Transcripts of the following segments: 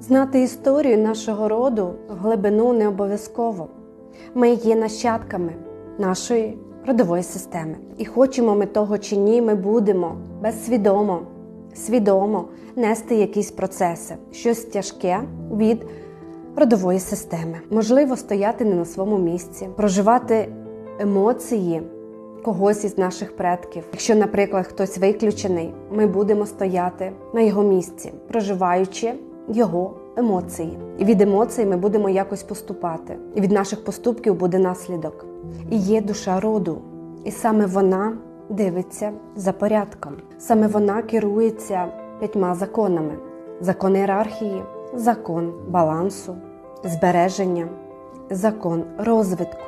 Знати історію нашого роду в глибину не обов'язково. Ми є нащадками нашої родової системи. І хочемо ми того чи ні, ми будемо безсвідомо, свідомо нести якісь процеси, щось тяжке від родової системи. Можливо, стояти не на своєму місці, проживати емоції когось із наших предків. Якщо, наприклад, хтось виключений, ми будемо стояти на його місці, проживаючи його емоції. І від емоцій ми будемо якось поступати. І від наших поступків буде наслідок. І є душа роду, і саме вона дивиться за порядком. Саме вона керується п'ятьма законами: закон ієрархії, закон балансу, збереження, закон розвитку.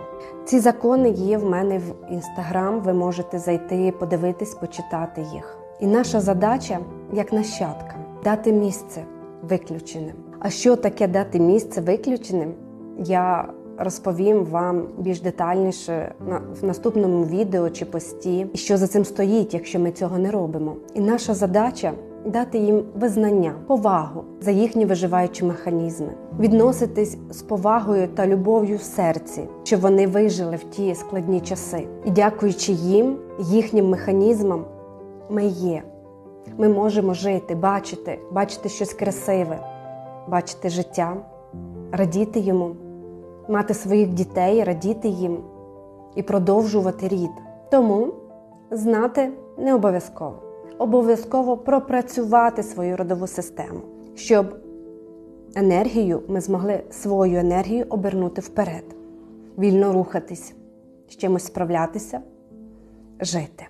Ці закони є в мене в інстаграм. Ви можете зайти, подивитись, почитати їх. І наша задача, як нащадка, дати місце виключеним. А що таке дати місце виключеним? Я розповім вам більш детальніше на в наступному відео чи пості, і що за цим стоїть, якщо ми цього не робимо. І наша задача дати їм визнання, повагу за їхні виживаючі механізми, відноситись з повагою та любов'ю в серці, щоб вони вижили в ті складні часи. І дякуючи їм, їхнім механізмам, ми є. Ми можемо жити, бачити, бачити щось красиве, бачити життя, радіти йому, мати своїх дітей, радіти їм і продовжувати рід. Тому знати не обов'язково. Обов'язково пропрацювати свою родову систему, щоб енергію ми змогли свою енергію обернути вперед, вільно рухатись, з чимось справлятися, жити.